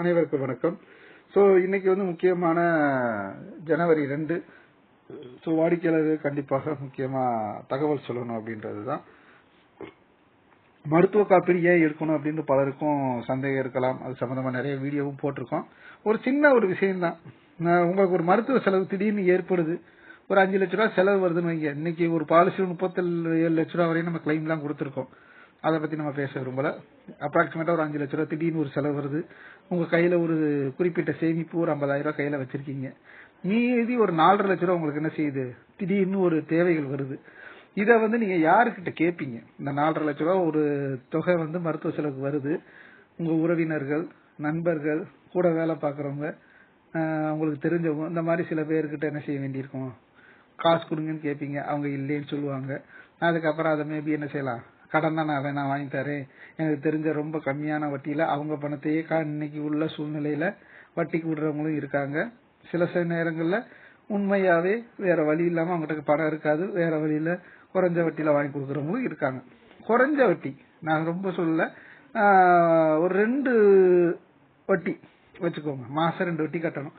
அனைவருக்கும் வணக்கம். ஸோ இன்னைக்கு வந்து முக்கியமான ஜனவரி ரெண்டு. ஸோ வாடிக்கையாளர் கண்டிப்பாக முக்கியமாக தகவல் சொல்லணும் அப்படின்றது தான் மருத்துவ காப்பீடு ஏன் எடுக்கணும் அப்படின்னு பலருக்கும் சந்தேகம் இருக்கலாம். அது சம்மந்தமாக நிறைய வீடியோவும் போட்டிருக்கோம். ஒரு சின்ன ஒரு விஷயம்தான். உங்களுக்கு ஒரு மருத்துவ செலவு திடீர்னு ஏற்படுது. ஒரு அஞ்சு லட்ச ரூபா செலவு வருதுன்னு வைங்க. இன்னைக்கு ஒரு பாலிசி முப்பத்தேழு ஏழு லட்ச ரூபா வரையும் நம்ம கிளைம்லாம் கொடுத்துருக்கோம். அதை பத்தி நம்ம பேச விரும்பல. அப்ராக்சிமேட்டா ஒரு அஞ்சு லட்ச ரூபா திடீர்னு ஒரு செலவு வருது. உங்க கையில ஒரு குறிப்பிட்ட சேமிப்பு ஒரு ஐம்பதாயிரம் ரூபாய் கையில வச்சிருக்கீங்க. மீதி ஒரு நாலரை லட்ச ரூபா உங்களுக்கு என்ன செய்யுது? திடீர்னு ஒரு தேவைகள் வருது. இதை வந்து நீங்க யாருக்கிட்ட கேட்பீங்க இந்த நாலரை லட்ச ரூபா ஒரு தொகை வந்து மருத்துவ செலவுக்கு வருது. உங்க உறவினர்கள் நண்பர்கள் கூட வேலை பார்க்குறவங்க உங்களுக்கு தெரிஞ்சவங்க இந்த மாதிரி சில பேர்கிட்ட என்ன செய்ய வேண்டியிருக்கும்? காசு கொடுங்கன்னு கேட்பீங்க அவங்க இல்லைன்னு சொல்லுவாங்க. அதுக்கப்புறம் அதை மேபி என்ன செய்யலாம்? கடன் தான் நான் வேணா வாங்கி தரேன் எனக்கு தெரிஞ்ச ரொம்ப கம்மியான வட்டியில அவங்க பணத்தையே கா- இன்னைக்கு உள்ள சூழ்நிலையில வட்டிக்கு விடுறவங்களும் இருக்காங்க. சில சில நேரங்கள்ல உண்மையாவே வேற வழி இல்லாம அவங்ககிட்ட பணம் இருக்காது. வேற வழியில குறைஞ்ச வட்டியில வாங்கி கொடுக்கறவங்களும் இருக்காங்க. குறைஞ்ச வட்டி. நான் ரொம்ப சொல்லல. ஒரு ரெண்டு வட்டி வச்சுக்கோங்க. மாசம் ரெண்டு வட்டி கட்டணும்.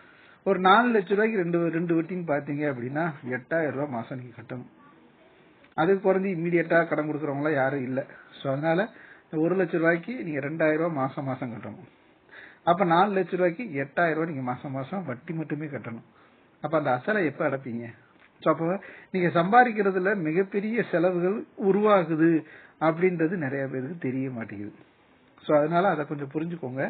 ஒரு நாலு லட்ச ரூபாய்க்கு ரெண்டு ரெண்டு வட்டின்னு பாத்தீங்க அப்படின்னா எட்டாயிரம் ரூபாய் மாசம் நீங்க கட்டணும். அதுக்கு குறைஞ்சி இம்மீடியட்டா கடன் கொடுக்குறவங்களாம் யாரும் இல்லை. ஸோ அதனால இந்த ஒரு லட்ச ரூபாய்க்கு நீங்க ரெண்டாயிரம் ரூபாய் மாசம் மாசம் கட்டணும். அப்ப நாலு லட்ச ரூபாய்க்கு எட்டாயிரம் ரூபாய் நீங்க மாசம் மாசம் வட்டி மட்டுமே கட்டணும். அப்ப அந்த அசலை எப்ப அடைப்பீங்க? ஸோ அப்போ நீங்க சம்பாதிக்கிறதுல மிகப்பெரிய செலவுகள் உருவாகுது அப்படின்றது நிறைய பேருக்கு தெரிய மாட்டேங்குது. ஸோ அதனால அதை கொஞ்சம் புரிஞ்சுக்கோங்க.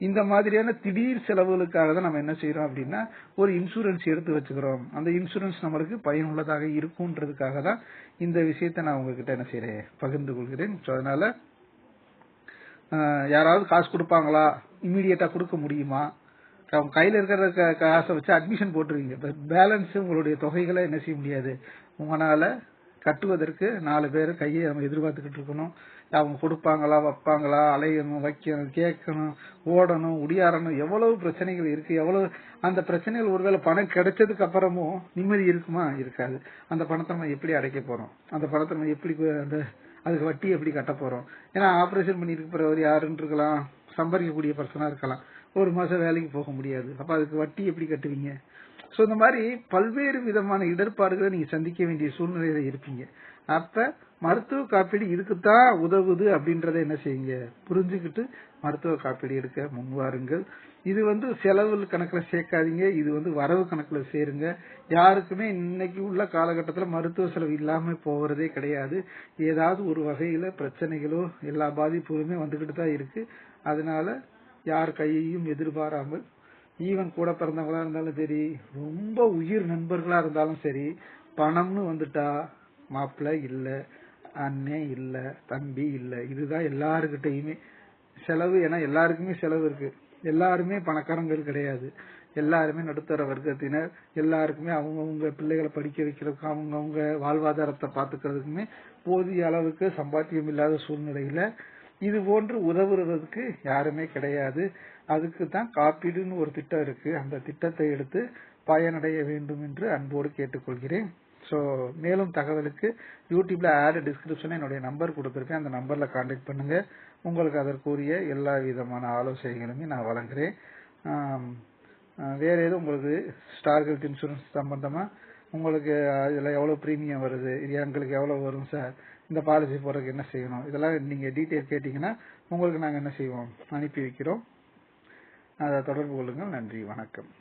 இந்த மாதிரியான திடீர் செலவுகளுக்காக தான் நம்ம என்ன செய்யறோம் அப்படின்னா ஒரு இன்சூரன்ஸ் எடுத்து வச்சுக்கிறோம். அந்த இன்சூரன்ஸ் நம்மளுக்கு பயனுள்ளதாக இருக்கும்ன்றதுக்காக தான் இந்த விஷயத்தை நான் உங்ககிட்ட என்ன செய்யறேன் பகிர்ந்து கொள்கிறேன். ஸோ அதனால யாராவது காசு கொடுப்பாங்களா? இம்மீடியட்டா கொடுக்க முடியுமா? அவங்க கையில இருக்கிற க- காசை வச்சு அட்மிஷன் போட்டுருவீங்க. பேலன்ஸ் உங்களுடைய தொகைகளை என்ன செய்ய முடியாது. உங்களால கட்டுவதற்கு நாலு பேர் கையை நம்ம எதிர்பார்த்துக்கிட்டு இருக்கணும். அவங்க கொடுப்பாங்களா வைப்பாங்களா அலையணும் வைக்கணும் கேட்கணும் ஓடணும் உடியாரணும் எவ்வளவு பிரச்சனைகள் இருக்கு எவ்வளவு அந்த பிரச்சனைகள் ஒருவேளை பணம் கிடைச்சதுக்கு அப்புறமும் நிம்மதி இருக்குமா? இருக்காது. அந்த பணத்தை நம்ம எப்படி அடைக்க போறோம்? அந்த பணத்தை நம்ம எப்படி அந்த அதுக்கு வட்டி எப்படி கட்ட போறோம்? ஏன்னா ஆபரேஷன் பண்ணிருக்க போறவர் யாருன்னு இருக்கலாம். சம்பாதிக்கக்கூடிய பர்சனா இருக்கலாம். ஒரு மாசம் வேலைக்கு போக முடியாது. அப்ப அதுக்கு வட்டி எப்படி கட்டுவீங்க? சோ இந்த மாதிரி பல்வேறு விதமான இடர்பாடுகளை நீங்க சந்திக்க வேண்டிய சூழ்நிலையில இருப்பீங்க. அப்ப மருத்துவ காப்பீடு இதுக்குத்தான் உதவுது அப்படின்றத என்ன செய்யுங்க? புரிஞ்சுக்கிட்டு மருத்துவ காப்பீடு எடுக்க முன்வாருங்கள் இது வந்து செலவு கணக்குல சேர்க்காதீங்க. இது வந்து வரவு கணக்குல சேருங்க. யாருக்குமே இன்னைக்கு உள்ள காலகட்டத்தில் மருத்துவ செலவு இல்லாம போகிறதே கிடையாது. ஏதாவது ஒரு வகையில பிரச்சனைகளோ எல்லா பாதிப்புகளுமே வந்துகிட்டு தான் இருக்கு. அதனால யார் கையையும் எதிர்பாராமல் ஈவன் கூட பிறந்தவங்களா இருந்தாலும் சரி ரொம்ப உயிர் நண்பர்களா இருந்தாலும் சரி பணம்னு வந்துட்டா மாப்பிள்ளை இல்ல அண்ணன் இல்ல தம்பி இல்ல இதுதான் எல்லாருக்கிட்டையுமே செலவு. ஏன்னா எல்லாருக்குமே செலவு இருக்கு. எல்லாருமே பணக்காரங்கள் கிடையாது. எல்லாருமே நடுத்தர வர்க்கத்தினர். எல்லாருக்குமே அவங்கவுங்க பிள்ளைகளை படிக்க வைக்கிறதுக்கு அவங்கவுங்க வாழ்வாதாரத்தை பாத்துக்கிறதுக்குமே போதிய அளவுக்கு சம்பாத்தியம் இல்லாத சூழ்நிலையில இது போன்று உதவுறதுக்கு யாருமே கிடையாது. அதுக்கு தான் காப்பீடுன்னு ஒரு திட்டம் இருக்கு. அந்த திட்டத்தை எடுத்து பயனடைய வேண்டும் என்று அன்போடு கேட்டுக்கொள்கிறேன். ஸோ மேலும் தகவலுக்கு யூடியூப்ல ஆட் டிஸ்கிரிப்ஷன் என்னுடைய நம்பர் கொடுத்துருக்கேன். அந்த நம்பர்ல கான்டாக்ட் பண்ணுங்க. உங்களுக்கு அதற்குரிய எல்லா விதமான ஆலோசனைகளுமே நான் வழங்குறேன். வேற எதுவும் உங்களுக்கு ஸ்டார் ஹெல்த் இன்சூரன்ஸ் சம்பந்தமா உங்களுக்கு இதுல எவ்வளவு பிரீமியம் வருது? இது எங்களுக்கு எவ்வளவு வரும் சார் இந்த பாலிசி போடுறதுக்கு என்ன செய்யணும்? இதெல்லாம் நீங்க டீட்டெயில் கேட்டீங்கன்னா உங்களுக்கு நாங்க என்ன செய்வோம்? அனுப்பி வைக்கிறோம். அதை தொடர்பு கொள்ளுங்கள். நன்றி. வணக்கம்.